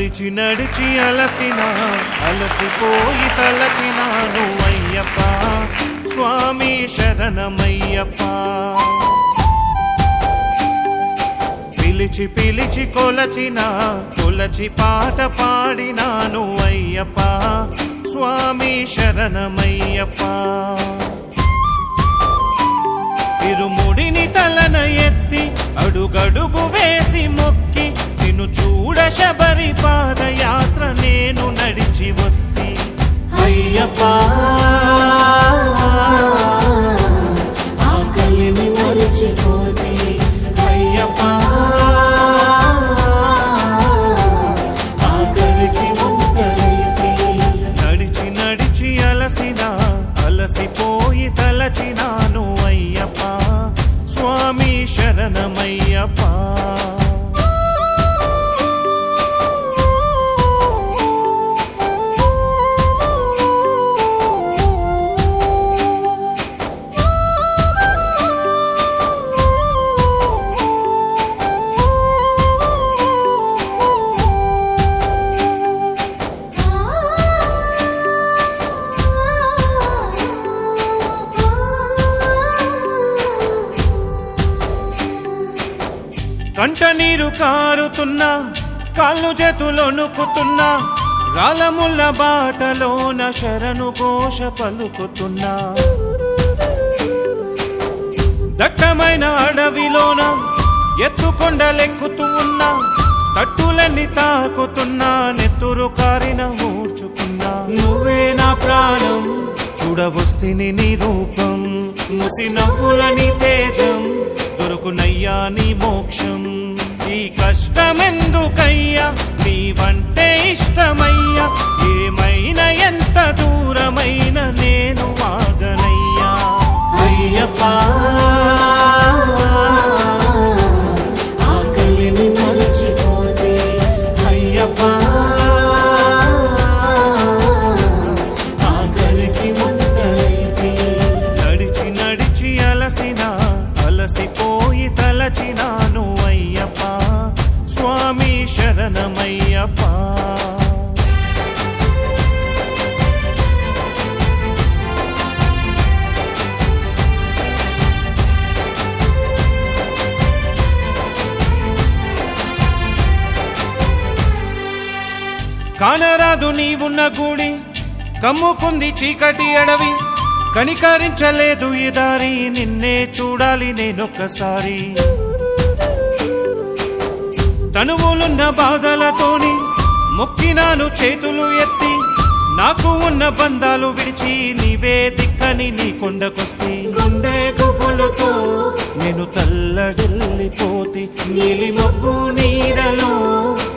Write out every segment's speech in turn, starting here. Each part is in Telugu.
నడిచి నడిచి అలసిన అలసిపోయి తలచినాను అయ్యప్ప. స్వామి శరణమయ్యప్ప. పిలిచి పిలిచి కొలచిన కొలచి పాట పాడినాను అయ్యప్ప. స్వామి శరణమయ్యప్ప. ఇరుముడిని తలన ఎత్తి అడుగడుగు వేసి మొక్క నిన్ను చూడ శబరి పాదయాత్ర నేను నడిచి వస్తే. అయ్యప్ప! కంట నీరు కారుతున్నా కాళ్ళు చేతులు వణుకుతున్నా రాలముల్ల బాటలోన శరణు ఘోష పలుకుతున్నా. దట్టమైన అడవిలోన ఎత్తుకొండలెక్కుతూ ఉన్నా తట్టులన్నీ తాకుతున్నా నెత్తురు కారిన ఊడ్చుకున్నా. నువ్వే నా ప్రాణం చూడవస్తిని నీ రూపం ముసి నవ్వులని తేజం కొరకునయ్యా నీ మోక్షం. ఈ కష్టమెందుకయ్యా? నీ వంటే ఇష్టమయ్యా. ఏమైనా కానరాదు నీవున్న గుడి కమ్ముకుంది చీకటి అడవి. కనికరించలేదు ఈ దారి నిన్నే చూడాలి నేనొక్కసారి. తనువులున్న బాధలతోని మొక్కినాను చేతులు ఎత్తి. నాకు ఉన్న బంధాలు విడిచి నీవే దిక్కని నీ కొండకొస్తి. గుండె గుబులతో నేను తల్లడిల్లిపోతి నీలి మబ్బు నీడలో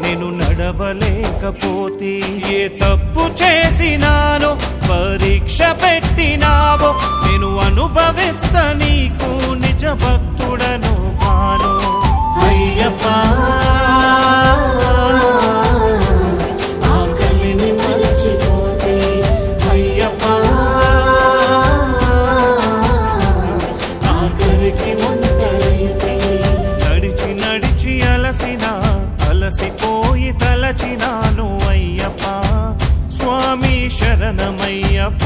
నేను నడవలేకపోతే ఏ తప్పు చేసినానో పరీక్ష పెట్టినావో నేను అనుభవిస్తా నీకు నిజ భక్తుడను కాను. అయ్యప్ప. తలచినాను అయ్యప్ప స్వామి శరణమయ్యప్ప.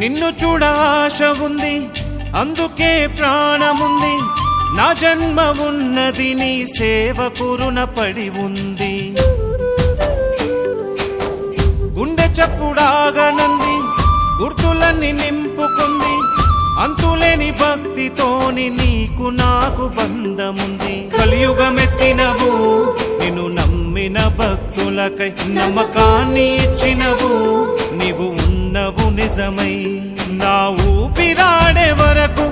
నిన్ను చూడ ఆశ ఉంది అందుకే ప్రాణముంది. నా జన్మ ఉన్నది నీ సేవకురున పడి ఉంది. గుండె చప్పుడాగనంది గుర్తులన్నీ నింపుకుంది అంతులేని భక్తితోని నీకు నాకు బంధముంది. కలియుగమెత్తినవు నిన్ను నమ్మిన భక్తులకై నమ్మకాన్ని ఇచ్చినవు నీవు ఉన్నవు నిజమై. నా ఊపిరాడే వరకు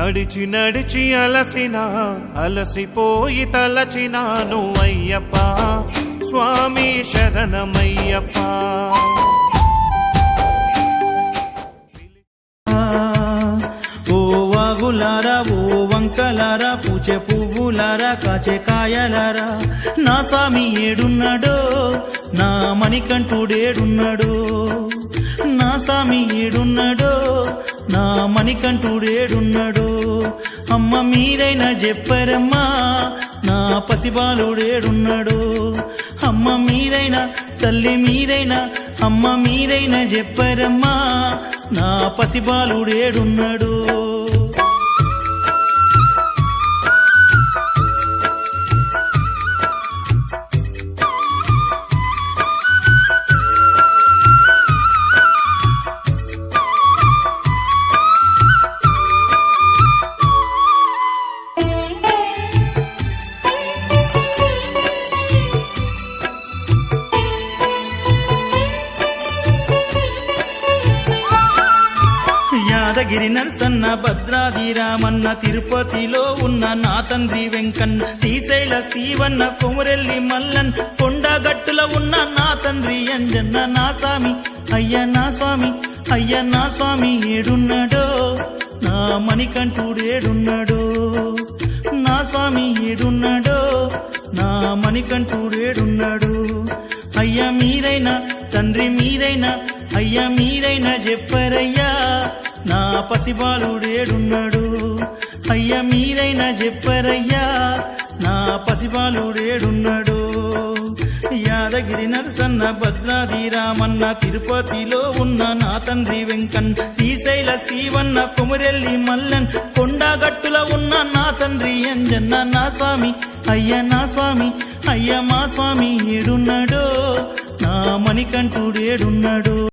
నడిచి నడిచి అలసిన అలసిపోయి తలచినాను అయ్యప్ప. స్వామి శరణమయ్యప్ప. ఓ వాగులారా ఓ వంకలారా పూచే పువ్వులారా కాచే కాయలారా. నా స్వామి ఏడున్నాడో నా మణికంఠుడేడున్నాడో. నా స్వామి ఏడున్నాడో నా మణికంఠుడేడున్నాడో. అమ్మ మీరైనా చెప్పరమ్మా నా పసిబాలుడేడున్నాడు. అమ్మ మీరైనా తల్లి మీరైనా అమ్మ మీరైనా చెప్పరమ్మా నా పసిబాలుడేడున్నాడు. యాదగిరి నరసన్న భద్రాది రామన్న తిరుపతిలో ఉన్న నా తండ్రి వెంకన్న శ్రీశైల శివన్న కొమురెల్లి మల్లన్ కొండగట్టుల ఉన్న నా తండ్రి అంజన్న నా స్వామి అయ్య నా స్వామి అయ్య నా స్వామి ఏడున్నాడో? నా మణికంఠుడేడున్నాడో నా స్వామి ఏడున్నాడో? నా మణికంఠుడేడున్నాడు అయ్యా మీరైనా తండ్రి మీరైనా అయ్యా మీరైనా చెప్పరయ్యా. నా పసిబాలుడేడున్నాడు అయ్యా మీరైనా చెప్పరయ్యా నా పసిబాలుడేడున్నాడు యాదగిరి నరసన్న భద్రాది రామన్న తిరుపతిలో ఉన్న నా తండ్రి వెంకన్ శ్రీశైల శివన్న కొమురెల్లి మల్లన్ కొండగట్టుల ఉన్న నా తండ్రి అంజన్న నా స్వామి అయ్య నా స్వామి అయ్య మా స్వామి ఏడున్నాడో. నా మణికంఠుడేడున్నాడు